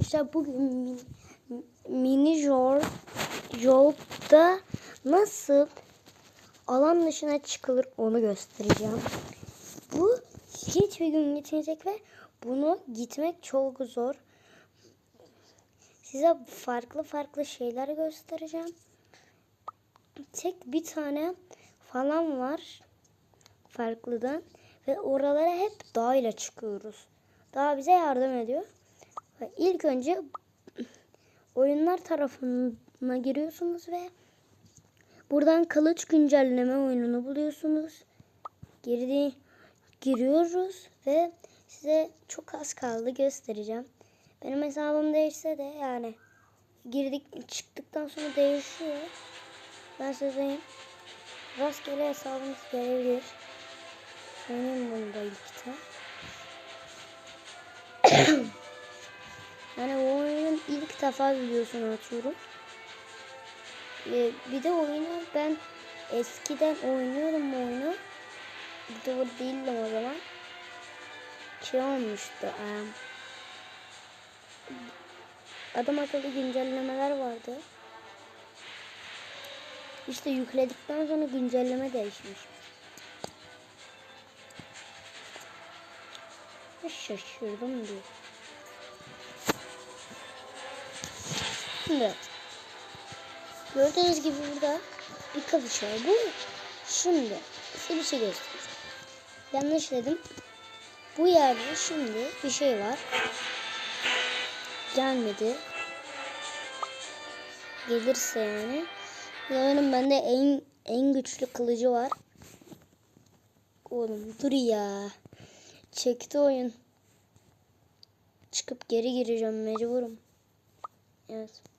Arkadaşlar bugün min- mini jor yolda nasıl alan dışına çıkılır onu göstereceğim. Bu hiçbir gün gitmeyecek ve bunu gitmek çok zor. Size farklı farklı şeyler göstereceğim. Tek bir tane falan var farklıdan ve oralara hep dağ ile çıkıyoruz. Dağ bize yardım ediyor. İlk önce oyunlar tarafına giriyorsunuz ve buradan kılıç güncelleme oyununu buluyorsunuz. Girdi, giriyoruz ve size çok az kaldı göstereceğim. Benim hesabım değişse de yani girdik çıktıktan sonra değişiyor. Ben size. Rastgele hesabınız gelebilir. Benim bunda ilkte. yani o oyunun ilk defa videosunu atıyorum. Ee, bir de oyunu ben eskiden oynuyordum oyunu. Youtuber değildim o zaman. Şey olmuştu. em, adam akıllı güncellemeler vardı. İşte yükledikten sonra güncelleme değişmiş. Şaşırdım diyor. Şimdi gördüğünüz gibi burada bir kılıç var. Bu şimdi size bir şey göstereyim. Yanlış dedim. Bu yerde şimdi bir şey var. Gelmedi. Gelirse yani. Yarın bende en en güçlü kılıcı var. Oğlum dur ya. Çekti oyun. Çıkıp geri gireceğim mecburum. Evet.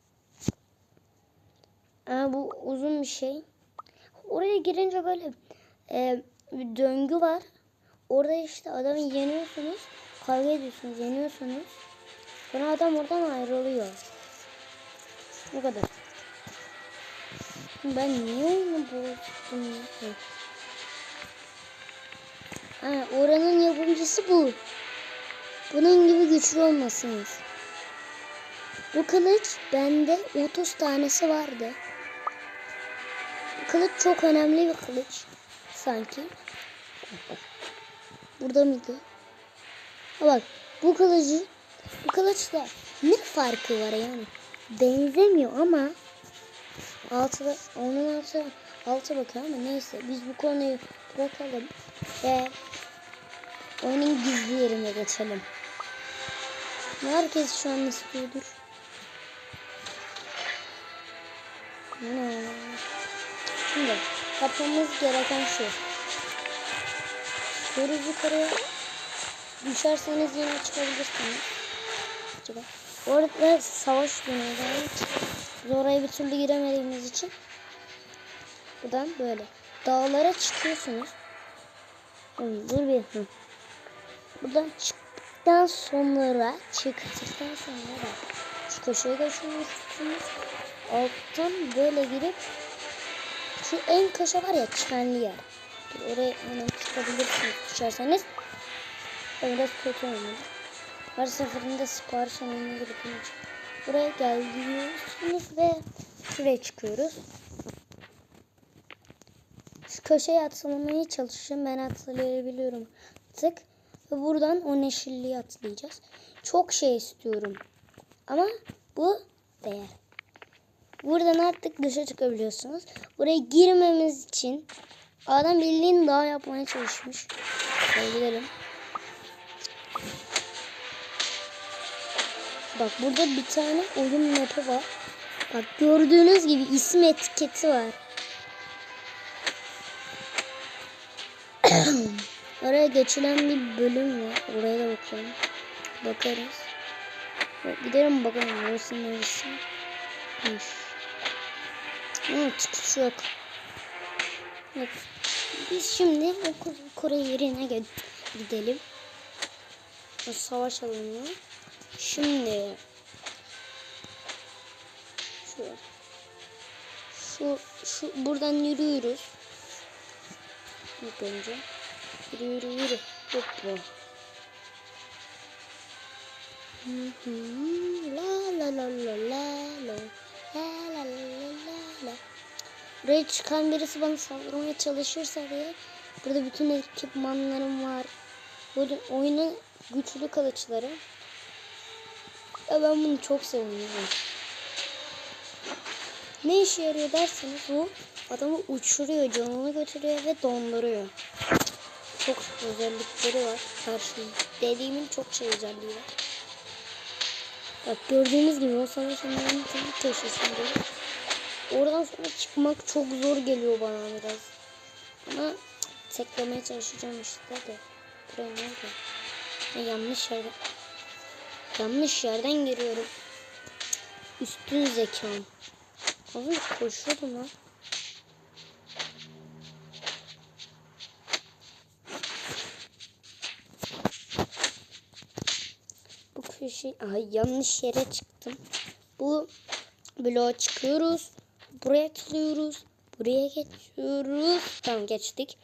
Aa, bu uzun bir şey. Oraya girince böyle e, bir döngü var. Orada işte adamı yeniyorsunuz. Kavga ediyorsunuz, yeniyorsunuz. Sonra adam oradan ayrılıyor. Bu kadar. Ben niye oyunu bozdum. Ha, oranın yapımcısı bu. Bunun gibi güçlü olmasınız. Bu kılıç bende 30 tanesi vardı. Kılıç çok önemli bir kılıç. Sanki. Burada mıydı? Ha bak bu kılıcı bu kılıçla ne farkı var yani? Benzemiyor ama altı onun altı altı bakıyor ama neyse biz bu konuyu bırakalım ve oyunun gizli yerine geçelim. Herkes şu an istiyordur. Ne? Şimdi yapmamız gereken şu. Çıkıyoruz yukarıya. Düşerseniz yine çıkabilirsiniz. Çıkar. Orada savaş dönüyor. Biz bir türlü giremediğimiz için buradan böyle dağlara çıkıyorsunuz. Dur bir. Hı. Buradan çıktıktan sonra çıktıktan sonra da geçiyorsunuz. Alttan böyle girip şu en köşe var ya çenli yer. Dur, oraya hemen çıkabilirsiniz düşerseniz. Biraz kötü olmadı. Her seferinde sipariş almaya gerekiyor. Buraya geliyorsunuz ve şuraya çıkıyoruz. Şu köşeye atlamaya çalışın. Ben atlayabiliyorum. Tık. Ve buradan o neşilliği atlayacağız. Çok şey istiyorum. Ama bu değer. Buradan artık dışa çıkabiliyorsunuz. Buraya girmemiz için adam bildiğin dağ yapmaya çalışmış. Şöyle gidelim. Bak burada bir tane oyun map'i var. Bak gördüğünüz gibi isim etiketi var. Oraya geçilen bir bölüm var. Oraya da bakalım. Bakarız. Bak, Gidelim bakalım neresi neresi. Üf. Bunun çıkışı yok. Evet. Biz şimdi okul Kore yerine gidelim. Savaş alanına. Şimdi şu şu şu buradan yürüyoruz. İlk önce yürü yürü yürü. Hoppa. la la la la la la la la la buraya çıkan birisi bana saldırmaya çalışırsa diye burada bütün ekipmanlarım var. Böyle oyunun güçlü kılıçları. Ya ben bunu çok seviyorum. Ne işe yarıyor derseniz bu adamı uçuruyor, canını götürüyor ve donduruyor. Çok özellikleri var. Karşı dediğimin çok şey özelliği var. Bak gördüğünüz gibi o savaş onların köşesinde. Oradan sonra çıkmak çok zor geliyor bana biraz. Ama teklemeye çalışacağım işte de. Buraya ne oldu? Ben yanlış yerden. Yanlış yerden giriyorum. Üstün zekam. Az önce koşuyordum lan. Bu köşe... Ay yanlış yere çıktım. Bu bloğa çıkıyoruz. Buraya tıklıyoruz. Buraya geçiyoruz. Tamam geçtik.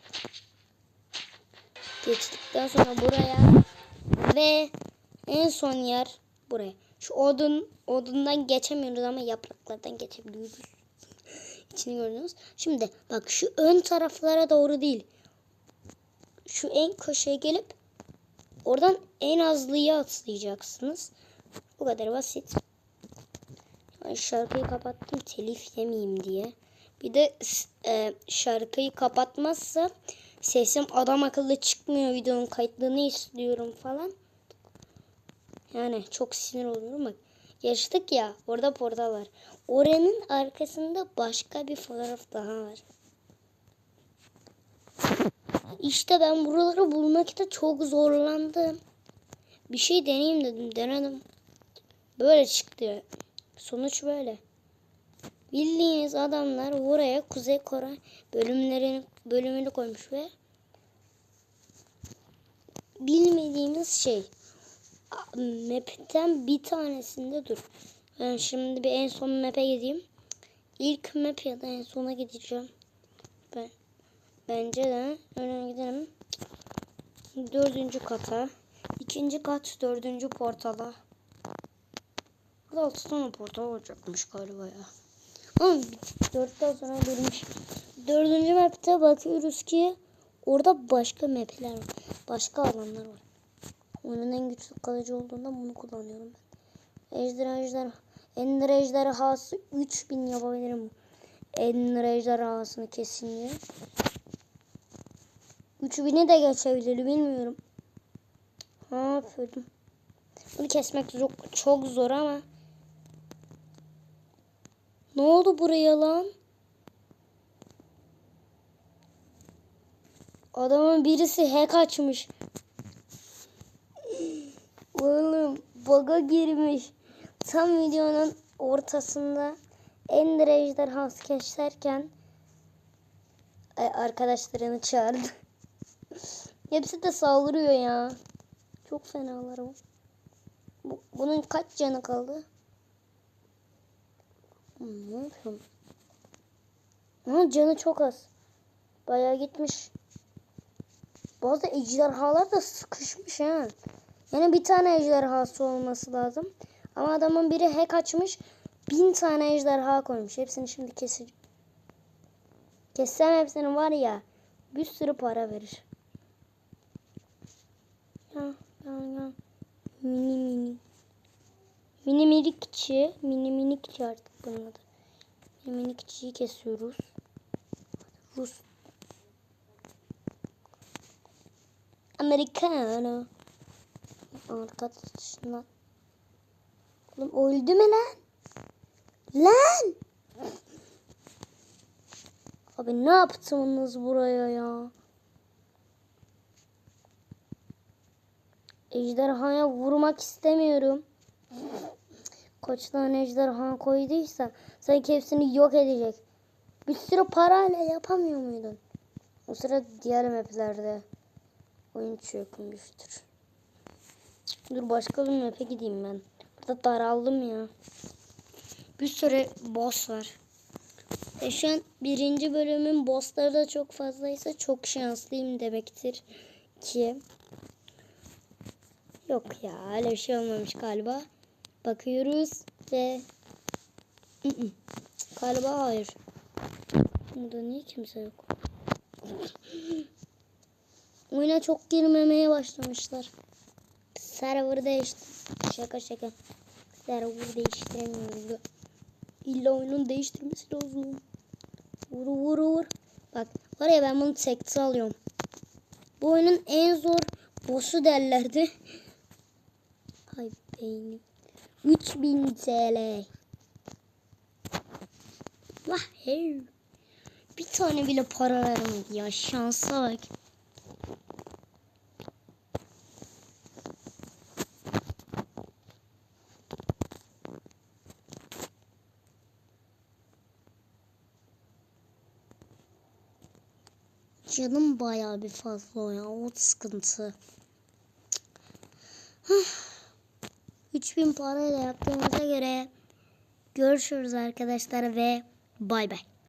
Geçtikten sonra buraya ve en son yer buraya. Şu odun odundan geçemiyoruz ama yapraklardan geçebiliyoruz. İçini gördünüz. Şimdi bak şu ön taraflara doğru değil. Şu en köşeye gelip oradan en azlıya atlayacaksınız. Bu kadar basit. Şarkıyı kapattım telif yemeyeyim diye. Bir de e, şarkıyı kapatmazsa sesim adam akıllı çıkmıyor videonun kayıtlığını istiyorum falan. Yani çok sinir oluyorum bak. Geçtik ya orada portal var. Oranın arkasında başka bir fotoğraf daha var. İşte ben buraları bulmakta çok zorlandım. Bir şey deneyeyim dedim. Denedim. Böyle çıktı. Sonuç böyle. Bildiğiniz adamlar buraya Kuzey Kore bölümlerini bölümünü koymuş ve bilmediğimiz şey map'ten bir tanesinde dur. Ben şimdi bir en son map'e gideyim. İlk map ya da en sona gideceğim. Ben bence de öyle gidelim. Dördüncü kata. ikinci kat dördüncü portala. Burada altı tane portal olacakmış galiba ya. Ama dörtten sonra bölmüş. Dördüncü map'te bakıyoruz ki orada başka map'ler var. Başka alanlar var. Oyunun en güçlü kalıcı olduğundan bunu kullanıyorum ben. Ejder ejder Ender ejderhası 3000 yapabilirim. Ender ejderhasını kesinlikle. 3000'i de geçebilir bilmiyorum. Ha yapıyordum. Bunu kesmek çok, çok zor ama. Ne oldu buraya lan? Adamın birisi hack açmış. Oğlum baga girmiş. Tam videonun ortasında Ender ejderhası keşlerken arkadaşlarını çağırdı. Hepsi de saldırıyor ya. Çok fenalar o. Bu, bunun kaç canı kaldı? Ne yapıyorum? Ama canı çok az. Bayağı gitmiş. Bazı ejderhalar da sıkışmış ha. Yani bir tane ejderhası olması lazım. Ama adamın biri hack açmış. Bin tane ejderha koymuş. Hepsini şimdi keseceğim. Kessem hepsini var ya. Bir sürü para verir. Ya, ya, ya. Mini mini. Mini minikçi. Mini minikçi artık bunun adı. Mini minikçiyi kesiyoruz. Rus. Americano. Arkadaşlar. Oğlum öldü mü lan? Lan! Abi ne yaptınız buraya ya? Ejderhaya vurmak istemiyorum. Kaç tane ejderha koyduysa sanki hepsini yok edecek. Bir sürü parayla yapamıyor muydun? O sıra diğer maplerde oyun çökmüştür. Dur başka bir map'e gideyim ben. Burada daraldım ya. Bir sürü boss var. E şu an birinci bölümün bossları da çok fazlaysa çok şanslıyım demektir ki. Yok ya öyle bir şey olmamış galiba. Bakıyoruz ve galiba hayır. Burada niye kimse yok? Oyuna çok girmemeye başlamışlar. Server değişti. Şaka şaka. Server değiştiremiyoruz. İlla oyunun değiştirmesi lazım. Vur vur vur. Bak var ya ben bunu tekte alıyorum. Bu oyunun en zor boss'u derlerdi. Hay beynim. 3000 TL. Vah hey. Bir tane bile para vermedi ya. Şansa bak. Canım bayağı bir fazla ya. O sıkıntı. 3000 parayla yaptığımıza göre görüşürüz arkadaşlar ve bay bay.